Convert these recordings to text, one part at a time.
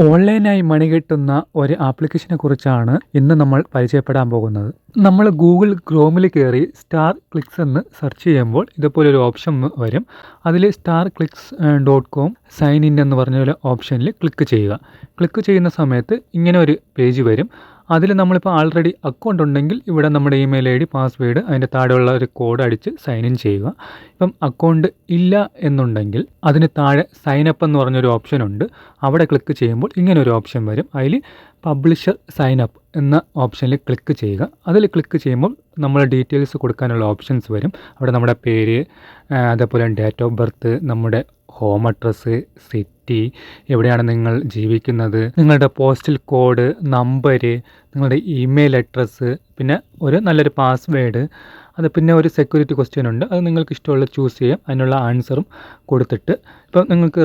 ഓൺലൈനായി മണി കിട്ടുന്ന ഒരു ആപ്ലിക്കേഷനെ കുറിച്ചാണ് ഇന്ന് നമ്മൾ പരിചയപ്പെടാൻ പോകുന്നത്. നമ്മൾ ഗൂഗിൾ ക്രോമിൽ കയറി സ്റ്റാർ ക്ലിക്സ് എന്ന് സെർച്ച് ചെയ്യുമ്പോൾ ഇതുപോലൊരു ഓപ്ഷൻ വരും. അതിൽ star clicks dot com sign in എന്ന് പറഞ്ഞ ഓപ്ഷനിൽ ക്ലിക്ക് ചെയ്യുക. ക്ലിക്ക് ചെയ്യുന്ന സമയത്ത് ഇങ്ങനെ ഒരു പേജ് വരും. അതിൽ നമ്മളിപ്പോൾ ആൾറെഡി അക്കൗണ്ട് ഉണ്ടെങ്കിൽ ഇവിടെ നമ്മുടെ ഇമെയിൽ ഐ ഡി പാസ്വേഡ് അതിന്റെ താഴെയുള്ള ഒരു കോഡ് അടിച്ച് സൈൻ ഇൻ ചെയ്യുക. ഇപ്പം അക്കൗണ്ട് ഇല്ല എന്നുണ്ടെങ്കിൽ അതിന് താഴെ സൈൻ അപ്പ് എന്ന് പറഞ്ഞൊരു ഓപ്ഷൻ ഉണ്ട്. അവിടെ ക്ലിക്ക് ചെയ്യുമ്പോൾ ഇങ്ങനെ ഒരു ഓപ്ഷൻ വരും. അതിൽ പബ്ലിഷർ സൈൻ അപ്പ് എന്ന ഓപ്ഷനിൽ ക്ലിക്ക് ചെയ്യുക. അതിൽ ക്ലിക്ക് ചെയ്യുമ്പോൾ നമ്മൾ ഡീറ്റെയിൽസ് കൊടുക്കാനുള്ള ഓപ്ഷൻസ് വരും. അവിടെ നമ്മുടെ പേര് അതേപോലെ ഡേറ്റ് ഓഫ് ബർത്ത് നമ്മുടെ ഹോം അഡ്രസ്സ് സിറ്റി എവിടെയാണ് നിങ്ങൾ ജീവിക്കുന്നത് നിങ്ങളുടെ പോസ്റ്റൽ കോഡ് നമ്പര് നിങ്ങളുടെ ഇമെയിൽ അഡ്രസ്സ് പിന്നെ ഒരു നല്ലൊരു പാസ്വേഡ് അത് പിന്നെ ഒരു സെക്യൂരിറ്റി ക്വസ്റ്റ്യൻ ഉണ്ട്. അത് നിങ്ങൾക്ക് ഇഷ്ടമുള്ള ചൂസ് ചെയ്യാം. അതിനുള്ള ആൻസറും കൊടുത്തിട്ട്. ഇപ്പം നിങ്ങൾക്ക്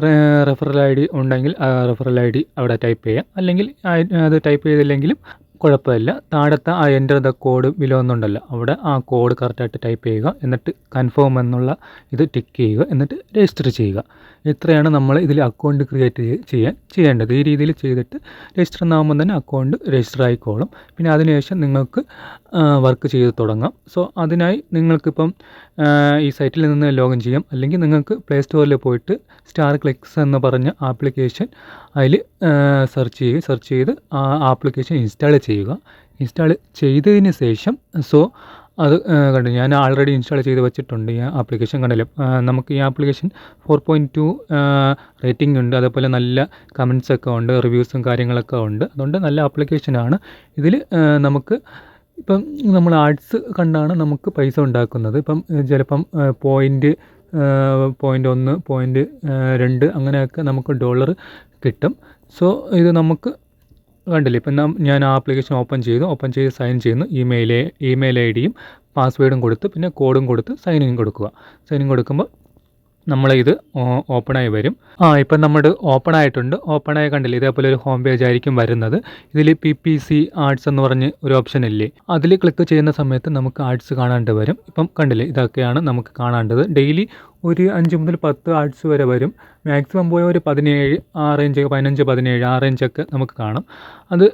റെഫറൽ ഐ ഡി ഉണ്ടെങ്കിൽ റെഫറൽ ഐ ഡി അവിടെ ടൈപ്പ് ചെയ്യാം. അല്ലെങ്കിൽ അത് ടൈപ്പ് ചെയ്തില്ലെങ്കിലും കുഴപ്പമില്ല. താഴത്തെ ആ എന്റർ ദ കോഡ് ബിലോ അവിടെ ആ കോഡ് കറക്റ്റായിട്ട് ടൈപ്പ് ചെയ്യുക എന്നിട്ട് കൺഫേം എന്നുള്ള ഇത് ടിക്ക് ചെയ്യുക എന്നിട്ട് രജിസ്റ്റർ ചെയ്യുക. ഇത്രയാണ് നമ്മൾ ഇതിൽ അക്കൗണ്ട് ക്രിയേറ്റ് ചെയ്യാൻ ചെയ്യേണ്ടത്. ഈ രീതിയിൽ ചെയ്തിട്ട് രജിസ്റ്റർ എന്നാകുമ്പോൾ തന്നെ അക്കൗണ്ട് രജിസ്റ്റർ ആയിക്കോളും. പിന്നെ അതിനുശേഷം നിങ്ങൾക്ക് വർക്ക് ചെയ്ത് തുടങ്ങാം. സോ അതിനായി നിങ്ങൾക്കിപ്പം ഈ സൈറ്റിൽ നിന്ന് ലോഗിൻ ചെയ്യാം. അല്ലെങ്കിൽ നിങ്ങൾക്ക് പ്ലേ സ്റ്റോറിൽ പോയിട്ട് സ്റ്റാർ ക്ലിക്സ് എന്ന് പറഞ്ഞ ആപ്ലിക്കേഷൻ അതിൽ സെർച്ച് ചെയ്യുക സെർച്ച് ചെയ്ത് ആ ആപ്ലിക്കേഷൻ ഇൻസ്റ്റാൾ ചെയ്യുക. ഇൻസ്റ്റാൾ ചെയ്തതിന് ശേഷം സോ അത് കണ്ടു. ഞാൻ ആൾറെഡി ഇൻസ്റ്റാൾ ചെയ്ത് വെച്ചിട്ടുണ്ട് ഈ ആപ്ലിക്കേഷൻ കണ്ടല്ലോ? നമുക്ക് ഈ application four point two rating ഉണ്ട്. അതേപോലെ നല്ല കമൻസ് ഒക്കെ ഉണ്ട് റിവ്യൂസും കാര്യങ്ങളൊക്കെ ഉണ്ട്. അതുകൊണ്ട് നല്ല ആപ്ലിക്കേഷനാണ് ഇതിൽ നമുക്ക് ഇപ്പം നമ്മൾ ആർട്സ് കണ്ടാണ് നമുക്ക് പൈസ ഉണ്ടാക്കുന്നത്. ഇപ്പം ചിലപ്പം പോയിന്റ് പോയിന്റ് ഒന്ന് പോയിന്റ് രണ്ട് അങ്ങനെയൊക്കെ നമുക്ക് ഡോളർ കിട്ടും. സോ ഇത് നമുക്ക് കണ്ടില്ലേ? ഇപ്പം ഞാൻ ആപ്ലിക്കേഷൻ ഓപ്പൺ ചെയ്തു. ഓപ്പൺ ചെയ്ത് സൈൻ ചെയ്യുന്നു. ഇമെയിൽ ഇമെയിൽ ഐ ഡിയും പാസ്വേഡും കൊടുത്ത് പിന്നെ കോഡും കൊടുത്ത് സൈൻ ഇൻ കൊടുക്കുക. സൈൻ ഇൻ കൊടുക്കുമ്പോൾ നമ്മളിത് ഓപ്പണായി വരും. ആ ഇപ്പം നമ്മുടെ ഓപ്പൺ ആയിട്ടുണ്ട് ഓപ്പൺ ആയി കണ്ടില്ലേ ഇതേപോലെ ഒരു ഹോം പേജ് ആയിരിക്കും വരുന്നത്. ഇതിൽ പി പി സി ആർട്സ് എന്ന് പറഞ്ഞ് ഒരു ഓപ്ഷൻ ഇല്ലേ അതിൽ ക്ലിക്ക് ചെയ്യുന്ന സമയത്ത് നമുക്ക് ആർട്സ് കാണാണ്ട് വരും. ഇപ്പം കണ്ടില്ലേ ഇതൊക്കെയാണ് നമുക്ക് കാണേണ്ടത്. ഡെയിലി ഒരു അഞ്ച് മുതൽ പത്ത് ആർട്സ് വരെ വരും. മാക്സിമം പോയ ഒരു പതിനേഴ് ആ റേഞ്ച് പതിനഞ്ച് പതിനേഴ് ആ റേഞ്ചൊക്കെ നമുക്ക് കാണും. അത്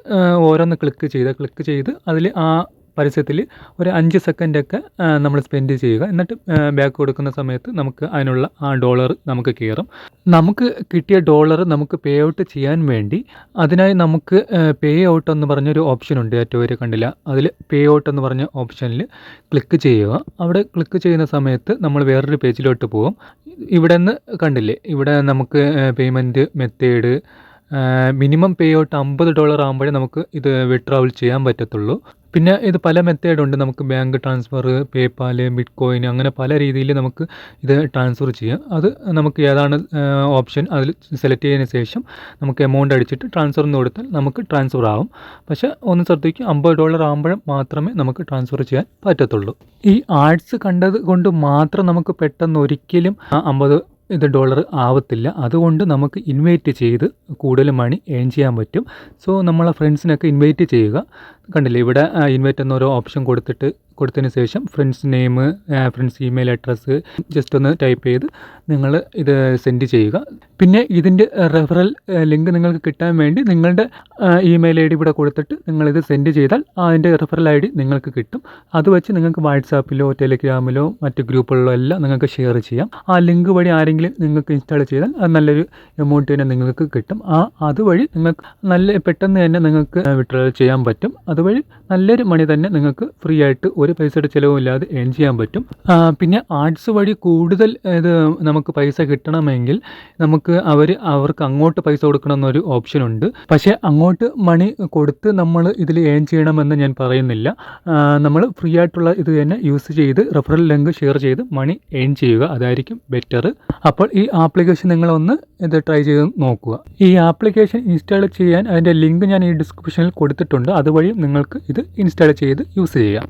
ഓരോന്ന് ക്ലിക്ക് ചെയ്ത് ക്ലിക്ക് ചെയ്ത് അതിൽ ആ പരസ്യത്തിൽ ഒരു അഞ്ച് സെക്കൻഡൊക്കെ നമ്മൾ സ്പെൻഡ് ചെയ്യുക. എന്നിട്ട് ബാക്ക് കൊടുക്കുന്ന സമയത്ത് നമുക്ക് അതിനുള്ള ആ ഡോളർ നമുക്ക് കയറും. നമുക്ക് കിട്ടിയ ഡോളർ നമുക്ക് പേ ഔട്ട് ചെയ്യാൻ വേണ്ടി അതിനായി നമുക്ക് പേ ഔട്ട് എന്ന് പറഞ്ഞൊരു ഓപ്ഷൻ ഉണ്ട്. ഏറ്റവും വരെ കണ്ടില്ല. അതിൽ പേ ഔട്ട് എന്ന് പറഞ്ഞ ഓപ്ഷനിൽ ക്ലിക്ക് ചെയ്യുക. അവിടെ ക്ലിക്ക് ചെയ്യുന്ന സമയത്ത് നമ്മൾ വേറൊരു പേജിലോട്ട് പോകും. ഇവിടെ നിന്ന് കണ്ടില്ലേ? ഇവിടെ നമുക്ക് payment method minimum pay out അമ്പത് ഡോളർ ആകുമ്പോഴേ നമുക്ക് ഇത് വിഡ്രോവൽ ചെയ്യാൻ പറ്റത്തുള്ളൂ. പിന്നെ ഇത് പല മെത്തേഡുണ്ട് നമുക്ക് bank transfer PayPal bitcoin അങ്ങനെ പല രീതിയിൽ നമുക്ക് ഇത് ട്രാൻസ്ഫർ ചെയ്യാം. അത് നമുക്ക് ഏതാണ് ഓപ്ഷൻ അതിൽ സെലക്ട് ചെയ്തതിന് ശേഷം നമുക്ക് എമൗണ്ട് അടിച്ചിട്ട് ട്രാൻസ്ഫർ എന്ന് കൊടുത്താൽ നമുക്ക് ട്രാൻസ്ഫർ ആവും. പക്ഷേ ഒന്ന് ശ്രദ്ധിക്കുക അമ്പത് ഡോളർ ആകുമ്പോഴും മാത്രമേ നമുക്ക് ട്രാൻസ്ഫർ ചെയ്യാൻ പറ്റത്തുള്ളൂ. ഈ ആർട്സ് കണ്ടത് കൊണ്ട് മാത്രം നമുക്ക് പെട്ടെന്ന് ഒരിക്കലും അമ്പത് ഇത് ഡോളർ ആവത്തില്ല. അതുകൊണ്ട് നമുക്ക് ഇൻവൈറ്റ് ചെയ്ത് കൂടുതൽ മണി ഏൺ ചെയ്യാൻ പറ്റും. സോ നമ്മളെ ഫ്രണ്ട്സിനൊക്കെ ഇൻവൈറ്റ് ചെയ്യുക. കണ്ടില്ലേ? ഇവിടെ ഇൻവൈറ്റ് എന്നൊരു ഓപ്ഷൻ കൊടുത്തിട്ട് കൊടുത്തതിന് ശേഷം friends name friends email address just ഒന്ന് ടൈപ്പ് ചെയ്ത് നിങ്ങൾ ഇത് സെൻഡ് ചെയ്യുക. പിന്നെ ഇതിന്റെ റെഫറൽ ലിങ്ക് നിങ്ങൾക്ക് കിട്ടാൻ വേണ്ടി നിങ്ങളുടെ ഇമെയിൽ ഐ ഡി ഇവിടെ കൊടുത്തിട്ട് നിങ്ങളിത് സെൻഡ് ചെയ്താൽ അതിന്റെ റെഫറൽ ഐ ഡി നിങ്ങൾക്ക് കിട്ടും. അത് വെച്ച് നിങ്ങൾക്ക് വാട്സാപ്പിലോ ടെലിഗ്രാമിലോ മറ്റ് ഗ്രൂപ്പുകളിലോ എല്ലാം നിങ്ങൾക്ക് ഷെയർ ചെയ്യാം. ആ ലിങ്ക് വഴി ആരെങ്കിലും നിങ്ങൾക്ക് ഇൻസ്റ്റാൾ ചെയ്താൽ അത് നല്ലൊരു എമൗണ്ട് തന്നെ നിങ്ങൾക്ക് കിട്ടും. ആ അതുവഴി നിങ്ങൾക്ക് നല്ല പെട്ടെന്ന് തന്നെ നിങ്ങൾക്ക് വിഡ്രോൾ ചെയ്യാൻ പറ്റും. അതുവഴി നല്ലൊരു മണി തന്നെ നിങ്ങൾക്ക് ഫ്രീ ആയിട്ട് പൈസയുടെ ചിലവുമില്ലാതെ ഏൺ ചെയ്യാൻ പറ്റും. പിന്നെ ആർട്സ് വഴി കൂടുതൽ ഇത് നമുക്ക് പൈസ കിട്ടണമെങ്കിൽ നമുക്ക് അവർ അവർക്ക് അങ്ങോട്ട് പൈസ കൊടുക്കണമെന്നൊരു ഓപ്ഷൻ ഉണ്ട്. പക്ഷേ അങ്ങോട്ട് മണി കൊടുത്ത് നമ്മൾ ഇതിൽ ഏൺ ചെയ്യണമെന്ന് ഞാൻ പറയുന്നില്ല. നമ്മൾ ഫ്രീ ആയിട്ടുള്ള ഇത് തന്നെ യൂസ് ചെയ്ത് റെഫറൽ ലിങ്ക് ഷെയർ ചെയ്ത് മണി ഏൺ ചെയ്യുക. അതായിരിക്കും ബെറ്റർ അപ്പോൾ ഈ ആപ്ലിക്കേഷൻ നിങ്ങളൊന്ന് ഇത് ട്രൈ ചെയ്ത് നോക്കുക. ഈ ആപ്ലിക്കേഷൻ ഇൻസ്റ്റാൾ ചെയ്യാൻ അതിന്റെ ലിങ്ക് ഞാൻ ഈ ഡിസ്ക്രിപ്ഷനിൽ കൊടുത്തിട്ടുണ്ട്. അതുവഴി നിങ്ങൾക്ക് ഇത് ഇൻസ്റ്റാൾ ചെയ്ത് യൂസ് ചെയ്യാം.